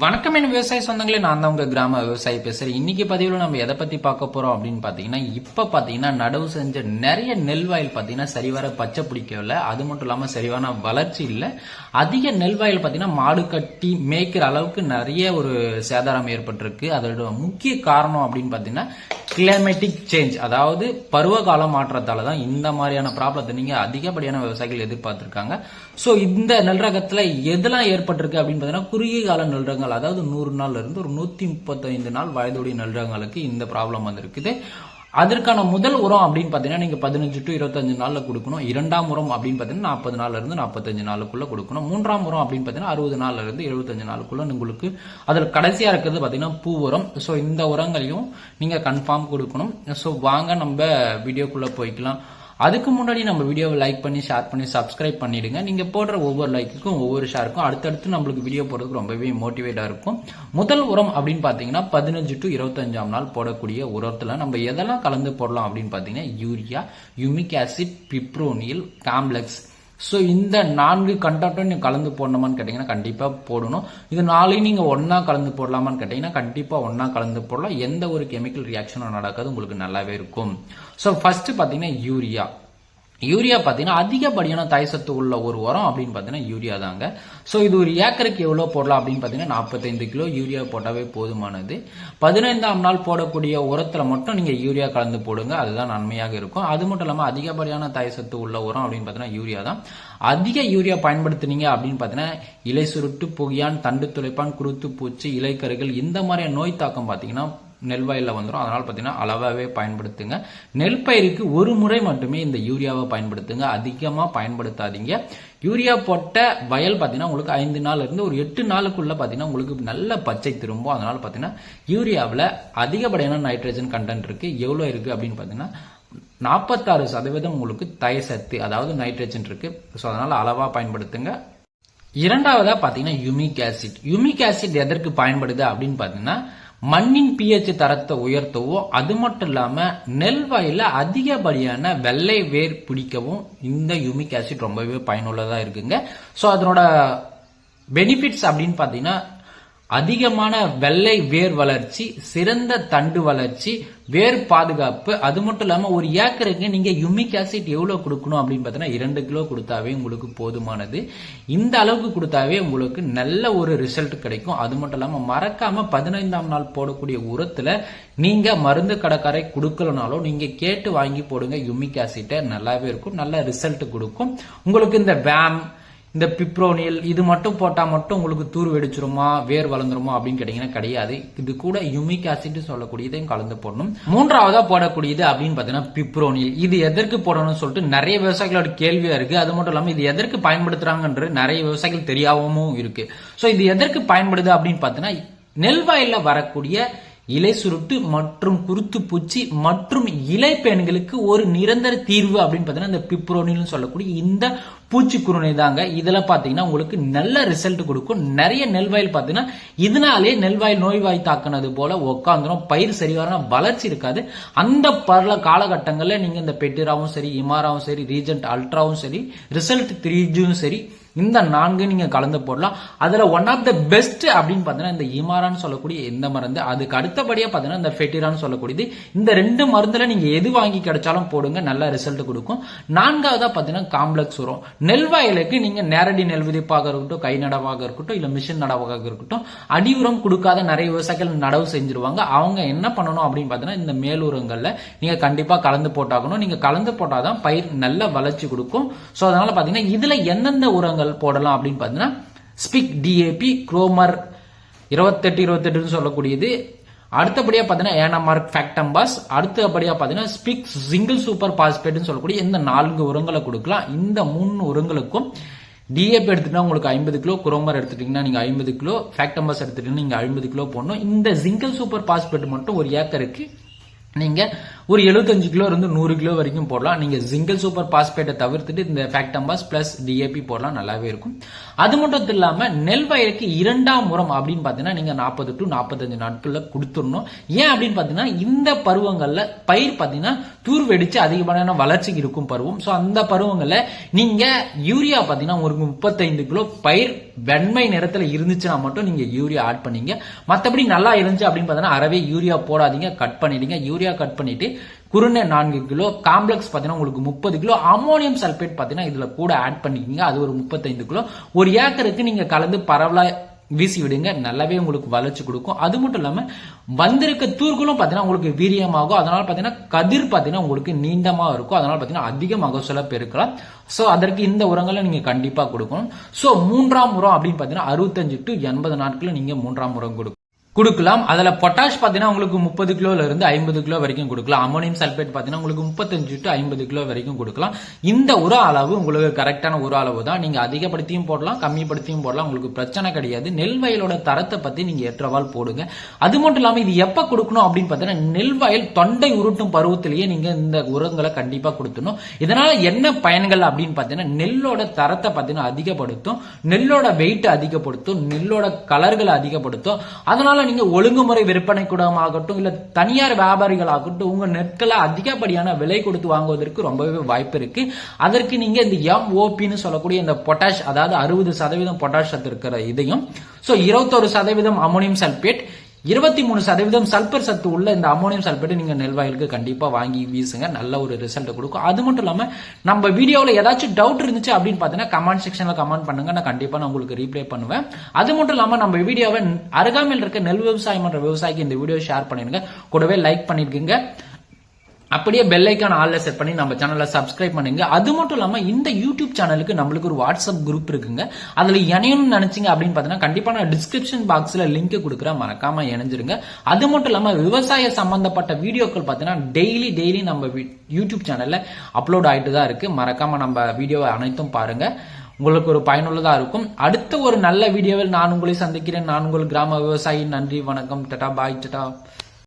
வணக்கம் என் விவசாய சொந்தங்களே நான் தான் உங்க கிராம விவசாயி பேசுறேன். இன்னைக்கு பதிவுல நம்ம எதை பத்தி பார்க்க போறோம் அப்படின்னு பாத்தீங்கன்னா இப்ப பாத்தீங்கன்னா நடவு செஞ்ச நிறைய நெல் வயல் பாத்தீங்கன்னா சரிவர பச்சை பிடிக்கவில்லை அது மட்டும் இல்லாம சரிவான வளர்ச்சி இல்ல. அதிக நெல் வயல் பாத்தீங்கன்னா மாடு கட்டி மேய்க்கிற அளவுக்கு நிறைய ஒரு சேதாரம் ஏற்பட்டிருக்கு. அதோட முக்கிய காரணம் அப்படின்னு பாத்தீங்கன்னா கிளைமேட்டிக் சேஞ்ச் அதாவது பருவகால மாற்றத்தால தான் இந்த மாதிரியான ப்ராப்ளத்தை நீங்க அதிகப்படியான விவசாயிகள் எதிர்பார்த்திருக்காங்க. சோ இந்த நெல் ரகத்துல எதெல்லாம் ஏற்பட்டிருக்கு அப்படின்னு பாத்தீங்கன்னா குறுகிய கால நெல் ரகங்கள் அதாவது நூறு நாள்ல இருந்து ஒரு நூத்தி முப்பத்தைந்து நாள் வயதுடைய நல்றாங்களுக்கு இந்த ப்ராப்ளம் வந்திருக்குது. அதற்கான முதல் உரம் அப்படின்னு பார்த்தீங்கன்னா நீங்கள் பதினஞ்சு டு இருபத்தஞ்சு நாளில் கொடுக்கணும். இரண்டாம் உரம் அப்படின்னு பார்த்தீங்கன்னா நாற்பது நாள்ல இருந்து நாற்பத்தஞ்சு நாளுக்குள்ளே கொடுக்கணும். மூன்றாம் உரம் அப்படின்னு பார்த்தீங்கன்னா அறுபது நாள்ல இருந்து எழுபத்தஞ்சு நாளுக்குள்ள உங்களுக்கு அதில் கடைசியாக இருக்கிறது பார்த்தீங்கன்னா பூ உரம். ஸோ இந்த உரங்களையும் நீங்கள் கன்ஃபார்ம் கொடுக்கணும். ஸோ வாங்க நம்ம வீடியோக்குள்ளே போய்க்கலாம். அதுக்கு முன்னாடி நம்ம வீடியோவை லைக் பண்ணி ஷேர் பண்ணி சப்ஸ்கிரைப் பண்ணிடுங்க. நீங்கள் போடுற ஒவ்வொரு லைக்குக்கும் ஒவ்வொரு ஷேருக்கும் அடுத்தடுத்து நம்மளுக்கு வீடியோ போடுறதுக்கு ரொம்பவே மோட்டிவேட்டாக இருக்கும். முதல் உரம் அப்படின்னு பார்த்தீங்கன்னா பதினஞ்சு டு இருபத்தஞ்சாம் நாள் போடக்கூடிய உரத்தில் நம்ம எதெல்லாம் கலந்து போடலாம் அப்படின்னு பார்த்தீங்கன்னா urea humic acid fipronil complex so இந்த நான்கு கண்டாட்டும் நீங்கள் கலந்து போடணுமான்னு கேட்டிங்கன்னா கண்டிப்பாக போடணும். இது நாளையும் நீங்கள் ஒன்றா கலந்து போடலாமான்னு கேட்டிங்கன்னா கண்டிப்பாக ஒன்றா கலந்து போடலாம். எந்த ஒரு கெமிக்கல் ரியாக்ஷனும் நடக்காது. உங்களுக்கு நல்லாவே இருக்கும். ஸோ ஃபஸ்ட்டு பார்த்தீங்கன்னா யூரியா யூரியா பார்த்தீங்கன்னா அதிகப்படியான தாய்சத்து உள்ள ஒரு உரம் அப்படின்னு பார்த்தீங்கன்னா யூரியா தாங்க. ஸோ இது ஒரு ஏக்கருக்கு எவ்வளோ போடலாம் அப்படின்னு பார்த்தீங்கன்னா நாற்பத்தைந்து கிலோ யூரியா போட்டாவே போதுமானது. பதினைந்தாம் நாள் போடக்கூடிய உரத்தில் மட்டும் நீங்கள் யூரியா கலந்து போடுங்க அதுதான் நன்மையாக இருக்கும். அது மட்டும் இல்லாமல் அதிகப்படியான தாய்சத்து உள்ள உரம் அப்படின்னு பார்த்தீங்கன்னா யூரியா தான். அதிக யூரியா பயன்படுத்துனீங்க அப்படின்னு பார்த்தீங்கன்னா இலை சுருட்டு புகியான் தண்டு துளைப்பான் குருத்து பூச்சி இலைக்கருகள் இந்த மாதிரியான நோய் தாக்கம் பார்த்தீங்கன்னா நெல் வயலில் வந்துடும் அதனால் பார்த்தீங்கன்னா அளவாகவே பயன்படுத்துங்க. நெல் பயிருக்கு ஒரு முறை மட்டுமே இந்த யூரியாவை பயன்படுத்துங்க. அதிகமாக பயன்படுத்தாதீங்க. யூரியா போட்ட வயல் பார்த்தீங்கன்னா உங்களுக்கு ஐந்து நாள் இருந்து ஒரு எட்டு நாளுக்குள்ள பார்த்தீங்கன்னா உங்களுக்கு நல்ல பச்சை திரும்பும். அதனால் பார்த்தீங்கன்னா யூரியாவில் அதிகப்படியான நைட்ரஜன் கண்டென்ட் இருக்கு. எவ்வளோ இருக்கு அப்படின்னு பார்த்தீங்கன்னா நாற்பத்தாறு சதவீதம் உங்களுக்கு தயசத்து அதாவது நைட்ரஜன் இருக்கு. ஸோ அதனால் அளவாக பயன்படுத்துங்க. இரண்டாவதாக பார்த்தீங்கன்னா யுமிக் ஆசிட். யுமிக் ஆசிட் எதற்கு பயன்படுது அப்படின்னு பார்த்தீங்கன்னா மண்ணின் பிஹெச் தரத்தை உயர்த்தவும் அது மட்டும் இல்லாம நெல் வயலில் அதிகப்படியான வெள்ளை வேர் பிடிக்கவும் இந்த யூமிக் ஆசிட் ரொம்பவே பயனுள்ளதா இருக்குங்க. ஸோ அதனோட பெனிஃபிட்ஸ் அப்படின்னு பாத்தீங்கன்னா அதிகமான வெள்ளை வேர் வளர்ச்சி சிறந்த தண்டு வளர்ச்சி வேர் பாதுகாப்பு அது மட்டும் இல்லாமல் ஒரு ஏக்கருக்கு நீங்கள் யுமிக் ஆசிட் எவ்வளோ கொடுக்கணும் அப்படின்னு பார்த்தீங்கன்னா இரண்டு கிலோ கொடுத்தாவே உங்களுக்கு போதுமானது. இந்த அளவுக்கு கொடுத்தாவே உங்களுக்கு நல்ல ஒரு ரிசல்ட் கிடைக்கும். அது மட்டும் இல்லாமல் மறக்காமல் பதினைந்தாம் நாள் போடக்கூடிய உரத்தில் நீங்கள் மருந்து கடைக்காரை கொடுக்கலனாலும் நீங்கள் கேட்டு வாங்கி போடுங்க. யுமிக் ஆசிட்டை நல்லாவே இருக்கும். நல்ல ரிசல்ட் கொடுக்கும். உங்களுக்கு இந்த வேம் இந்த பிப்ரோனியல் இது மட்டும் போட்டால் மட்டும் உங்களுக்கு தூர் வெடிச்சிருமா வேர் வளர்ந்துருமா அப்படின்னு கேட்டீங்கன்னா கிடையாது. இது கூட யுமிக் ஆசிட் சொல்லக்கூடியதையும் கலந்து போடணும். மூன்றாவதா போடக்கூடியது அப்படின்னு பார்த்தீங்கன்னா பிப்ரோனியல் இது எதற்கு போடணும்னு சொல்லிட்டு நிறைய விவசாயிகளோட கேள்வியா இருக்கு. அது மட்டும் இல்லாமல் இது எதற்கு பயன்படுத்துறாங்கன்ற நிறைய விவசாயிகள் தெரியாமவும் இருக்கு. ஸோ இது எதற்கு பயன்படுது அப்படின்னு பார்த்தீங்கன்னா நெல் வயலில் வரக்கூடிய இலை சுருட்டு மற்றும் குருத்து பூச்சி மற்றும் இலை பெண்களுக்கு ஒரு நிரந்தர தீர்வு அப்படின்னு பார்த்தீங்கன்னா இந்த பிப்ரோனில்னு சொல்லக்கூடிய இந்த பூச்சிக்குருணை தாங்க. இதில் பார்த்தீங்கன்னா உங்களுக்கு நல்ல ரிசல்ட் கொடுக்கும். நிறைய நெல் வயல் பாத்தீங்கன்னா இதனாலே நெல் வயல் நோய்வாய் தாக்குனது போல உட்காந்துரும் பயிர் சரியான வளர்ச்சி இருக்காது. அந்த பல காலகட்டங்களில் நீங்கள் இந்த பெட்டிராவும் சரி இமாராவும் சரி ரீஜென்ட் அல்ட்ராவும் சரி ரிசல்ட் த்ரீஜும் சரி இந்த நான்கு நீங்க கலந்து போடலாம். அதுல ஒன் ஆஃப் த பெஸ்ட் அப்படின்னு பாத்தீங்கன்னா இந்த இமாரான்னு சொல்லக்கூடிய இந்த மருந்து அதுக்கு அடுத்தபடியா பாத்தீங்கன்னா இந்த ஃபெட்டிரான்னு சொல்லக்கூடியது. இந்த ரெண்டு மருந்துல நீங்க எது வாங்கி கிடைச்சாலும் போடுங்க. நல்ல ரிசல்ட் கொடுக்கும். நான்காவதா பாத்தீங்கன்னா காம்ப்ளெக்ஸ் உரம். நெல் வயலுக்கு நீங்க நேரடி நெல் விதைப்பாக இருக்கட்டும் கை நடவாக இருக்கட்டும் இல்ல மிஷின் நடவாக இருக்கட்டும் அடி உரம் கொடுக்காத நிறைய விவசாயிகள் நடவு செஞ்சிருவாங்க. அவங்க என்ன பண்ணணும் அப்படின்னு பாத்தீங்கன்னா இந்த மேலுரங்கள்ல நீங்க கண்டிப்பா கலந்து போட்டாகணும். நீங்க கலந்து போட்டாதான் பயிர் நல்ல வளர்ச்சி கொடுக்கும். சோ அதனால பாத்தீங்கன்னா இதுல எந்தெந்த உரங்கள் போடலாம் அப்படின்னு பாத்தீங்கன்னா ஸ்பிக் டிஏபி குரோமர் இருபத்தெட்டு இருபத்தெட்டுன்னு சொல்லக்கூடியது அடுத்தபடியா பாத்தீங்கன்னா ஏனமார்க் ஃபேக்டம்பாஸ் அடுத்தபடியா பாத்தீங்கன்னா ஸ்பிக் சிங்கிள் சூப்பர் பாஸ்பேட்னு சொல்லக்கூடிய இந்த நான்கு உரங்களை கொடுக்கலாம். இந்த மூணு உரங்களுக்கும் டிஏபி எடுத்துட்டா உங்களுக்கு ஐம்பது கிலோ குரோமர் எடுத்துட்டீங்கன்னா நீங்க ஐம்பது கிலோ ஃபேக்டம்பாஸ் எடுத்துட்டீங்கன்னா நீங்க ஐம்பது கிலோ போடணும். இந்த சிங்கிள் சூப்பர் பாஸ்பேட் மட்டும் ஒரு ஏக்கருக்கு நீங்க ஒரு எழுபத்தஞ்சு கிலோ இருந்து நூறு கிலோ வரைக்கும் போடலாம். நீங்க சிங்கிள் சூப்பர் பாஸ்பேட்டை தவிர்த்துட்டு இந்த ஃபேக்டம்பாஸ் பிளஸ் டிஏபி போடலாம். நல்லாவே இருக்கும். அது மட்டும் இல்லாமல் நெல் வயலுக்கு இரண்டாம் உரம் அப்படின்னு பார்த்தீங்கன்னா நீங்கள் நாற்பது டு நாற்பத்தஞ்சு நாட்களில் கொடுத்துடணும். ஏன் அப்படின்னு பார்த்தீங்கன்னா இந்த பருவங்களில் பயிர் பார்த்தீங்கன்னா தூர் வெடிச்சு அதிகமான வளர்ச்சிக்கு இருக்கும் பருவம். ஸோ அந்த பருவங்களில் நீங்கள் யூரியா பார்த்தீங்கன்னா ஒரு முப்பத்தைந்து கிலோ பயிர் வெண்மை நிறத்தில் இருந்துச்சுன்னா மட்டும் நீங்கள் யூரியா ஆட் பண்ணீங்க. மற்றபடி நல்லா இருந்துச்சு அப்படின்னு பார்த்தீங்கன்னா அறவே யூரியா போடாதீங்க. கட் பண்ணிடுங்க. யூரியா கட் பண்ணிட்டு குருணை நான்கு கிலோ காம்ப்ளெக்ஸ் பார்த்தீங்கன்னா உங்களுக்கு முப்பது கிலோ அமோனியம் சல்பேட் பார்த்தீங்கன்னா இதில் கூட ஆட் பண்ணிக்கிங்க. அது ஒரு முப்பத்தைந்து கிலோ. ஒரு ஏக்கருக்கு நீங்கள் கலந்து பரவலாக வீசி விடுங்க. நல்லாவே உங்களுக்கு வளர்ச்சி கொடுக்கும். அது மட்டும் இல்லாமல் வந்திருக்க தூர்களும் பார்த்தீங்கன்னா உங்களுக்கு வீரியமாகும். அதனால பார்த்தீங்கன்னா கதிர் பார்த்தீங்கன்னா உங்களுக்கு நீண்டமாக இருக்கும். அதனால பார்த்தீங்கன்னா அதிக மகசூலாக பெருக்கலாம் ஸோ அதற்கு இந்த உரங்களை நீங்கள் கண்டிப்பாக கொடுக்கணும். ஸோ மூன்றாம் உரம் அப்படின்னு பார்த்தீங்கன்னா அறுபத்தஞ்சு டு எண்பது நாட்களில் நீங்கள் மூன்றாம் உரம் கொடுக்கும் கொடுக்கலாம். அதுல பொட்டாஷ் பாத்தீங்கன்னா உங்களுக்கு முப்பது கிலோல இருந்து ஐம்பது கிலோ வரைக்கும் கொடுக்கலாம். அமோனியம் சல்பேட் பாத்தீங்கன்னா உங்களுக்கு முப்பத்தஞ்சு டு ஐம்பது கிலோ வரைக்கும் கொடுக்கலாம். இந்த உர அளவு உங்களுக்கு கரெக்டான உர அளவு தான். நீங்க அதிகப்படுத்தியும் போடலாம் கம்மிப்படுத்தியும் போடலாம். உங்களுக்கு பிரச்சனை கிடையாது. நெல் வயலோட தரத்தை பத்தி நீங்க ஏற்றவால் போடுங்க. அது மட்டும் இல்லாமல் இது எப்ப கொடுக்கணும் அப்படின்னு பாத்தீங்கன்னா நெல் வயல் தொண்டை உருட்டும் பருவத்திலேயே நீங்க இந்த உரங்களை கண்டிப்பா கொடுத்தணும் இதனால என்ன பயன்கள் அப்படின்னு பாத்தீங்கன்னா நெல்லோட தரத்தை பாத்தீங்கன்னா அதிகப்படுத்தும். நெல்லோட வெயிட் அதிகப்படுத்தும். நெல்லோட கலர்களை அதிகப்படுத்தும். அதனால நீங்க ஒழுங்குமுறை விற்பனை கூடமாகட்டும் இல்ல தனியார் வியாபாரிகள் ஆகட்டும் உங்க நெற்களை அதிகப்படியான விலை கொடுத்து வாங்குவதற்கு ரொம்பவே வாய்ப்பு இருக்கு. அதற்கு நீங்க இந்த எம்ஓபின்னு சொல்லக்கூடிய இந்த பொட்டாஷ் அதாவது அறுபது சதவீதம் பொட்டாஷ் இருக்கிற இதையும் சோ இருபத்தொரு சதவீதம் அமோனியம் சல்பேட் இருபத்தி மூணு சதவீதம் சல்பர் சத்து உள்ள இந்த அமோனியம் சல்பேட்டு நீங்கள் நெல்வாயிலுக்கு கண்டிப்பாக வாங்கி வீசுங்க. நல்ல ஒரு ரிசல்ட் கொடுக்கும். அது மட்டும் இல்லாமல் நம்ம வீடியோவில் ஏதாச்சும் டவுட் இருந்துச்சு அப்படின்னு பார்த்தீங்கன்னா கமெண்ட் செக்ஷனில் கமெண்ட் பண்ணுங்க. நான் கண்டிப்பாக நான் உங்களுக்கு ரீப்ளை பண்ணுவேன். அது மட்டும் இல்லாமல் நம்ம வீடியோவை அருகாமையில் இருக்க நெல் விவசாயம் பண்ணுற விவசாயிக்கு இந்த வீடியோ ஷேர் பண்ணிருங்க கூடவே லைக் பண்ணிருக்கீங்க அப்படியே பெல் ஐக்கான் ஆல்ல செட் பண்ணி நம்ம சேனலை சப்ஸ்கிரைப் பண்ணுங்க. அது மட்டும் இல்லாமல் இந்த யூடியூப் சேனலுக்கு நம்மளுக்கு ஒரு வாட்ஸ்அப் குரூப் இருக்குங்க. அதில் இணையணும்னு நினைச்சிங்க அப்படின்னு பார்த்தீங்கன்னா கண்டிப்பாக நான் டிஸ்கிரிப்ஷன் பாக்ஸில் லிங்க் கொடுக்குறேன். மறக்காம இணைஞ்சிருங்க. அது மட்டும் இல்லாமல் விவசாய சம்பந்தப்பட்ட வீடியோக்கள் பார்த்தீங்கன்னா டெய்லி டெய்லி நம்ம யூடியூப் சேனலில் அப்லோட் ஆகிட்டு தான் இருக்குது மறக்காம நம்ம வீடியோவை அனைத்தும் பாருங்க. உங்களுக்கு ஒரு பயனுள்ளதாக இருக்கும். அடுத்த ஒரு நல்ல வீடியோவில் நான் உங்களை சந்திக்கிறேன். நான் உங்கள் கிராம விவசாயி. நன்றி வணக்கம். டட்டா பாய் டட்டா